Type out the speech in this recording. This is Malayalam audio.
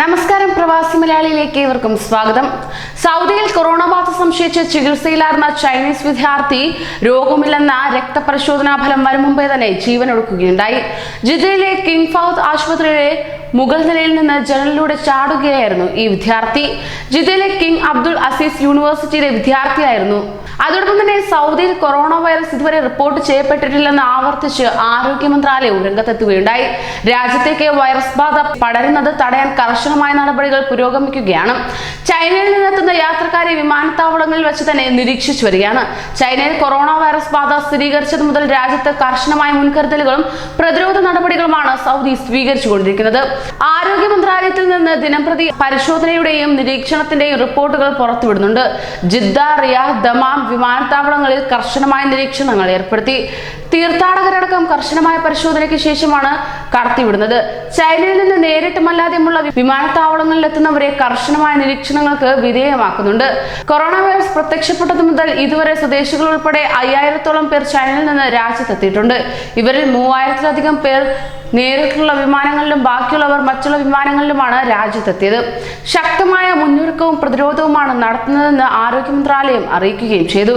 നമസ്കാരം പ്രവാസി മലയാളിയിലേക്ക് ഏവർക്കും സ്വാഗതം. സൗദിയിൽ കൊറോണ ബാധ സംശയിച്ച് ചികിത്സയിലായിരുന്ന ചൈനീസ് വിദ്യാർത്ഥി രോഗമില്ലെന്ന രക്തപരിശോധനാ ഫലം വരും മുമ്പേ തന്നെ ജീവനൊടുക്കുകയുണ്ടായി. ജിദ്ദയിലെ കിങ് ഫൗദ് ആശുപത്രിയിലെ മുകൾ നിലയിൽ നിന്ന് ജനലിലൂടെ ചാടുകയായിരുന്നു ഈ വിദ്യാർത്ഥി. ജിദ്ദയിലെ കിങ് അബ്ദുൾ അസീസ് യൂണിവേഴ്സിറ്റിയിലെ വിദ്യാർത്ഥിയായിരുന്നു. അതോടൊപ്പം തന്നെ സൗദിയിൽ കൊറോണ വൈറസ് ഇതുവരെ റിപ്പോർട്ട് ചെയ്യപ്പെട്ടിട്ടില്ലെന്ന് ആവർത്തിച്ച് ആരോഗ്യ മന്ത്രാലയവും രംഗത്തെത്തുകയുണ്ടായി. രാജ്യത്തേക്ക് വൈറസ് ബാധ പടരുന്നത് തടയാൻ കർശനമായ നടപടികൾ പുരോഗമിക്കുകയാണ്. ചൈനയിൽ നിന്നെത്തുന്ന യാത്രക്കാരെ വിമാനത്താവളങ്ങളിൽ വെച്ച് തന്നെ നിരീക്ഷിച്ചു വരികയാണ്. ചൈനയിൽ കൊറോണ വൈറസ് ബാധ സ്ഥിരീകരിച്ചത് മുതൽ രാജ്യത്ത് കർശനമായ മുൻകരുതലുകളും പ്രതിരോധ നടപടികളുമാണ് സൗദി സ്വീകരിച്ചുകൊണ്ടിരിക്കുന്നത്. ആരോഗ്യ മന്ത്രാലയത്തിൽ നിന്ന് ദിനംപ്രതി പരിശോധനയുടെയും നിരീക്ഷണത്തിന്റെയും റിപ്പോർട്ടുകൾ പുറത്തുവിടുന്നുണ്ട്. ജിദ്ദ റിയാദ് ദമാം വിമാനത്താവളങ്ങളിൽ കർശനമായ നിരീക്ഷണങ്ങൾ ഏർപ്പെടുത്തി. തീർത്ഥാടകരടക്കം കർശനമായ പരിശോധനയ്ക്ക് ശേഷമാണ് കടത്തിവിടുന്നത് ചൈനയിൽ നിന്ന് നേരിട്ടുമല്ലാതെയുമുള്ള വിമാനത്താവളങ്ങളിൽ എത്തുന്നവരെ കർശനമായ നിരീക്ഷണങ്ങൾക്ക് വിധേയമാക്കുന്നുണ്ട്. കൊറോണ വൈറസ് പ്രത്യക്ഷപ്പെട്ടതു മുതൽ ഇതുവരെ സ്വദേശികൾ ഉൾപ്പെടെ അയ്യായിരത്തോളം പേർ ചൈനയിൽ നിന്ന് രാജ്യത്തെത്തിയിട്ടുണ്ട്. ഇവരിൽ മൂവായിരത്തിലധികം പേർ നേരിട്ടുള്ള വിമാനങ്ങളിലും ബാക്കിയുള്ളവർ മറ്റുള്ള വിമാനങ്ങളിലുമാണ് രാജ്യത്തെത്തിയത്. ശക്തമായ മുന്നൊരുക്കവും പ്രതിരോധവുമാണ് നടത്തുന്നതെന്ന് ആരോഗ്യ മന്ത്രാലയം അറിയിക്കുകയും ചെയ്തു.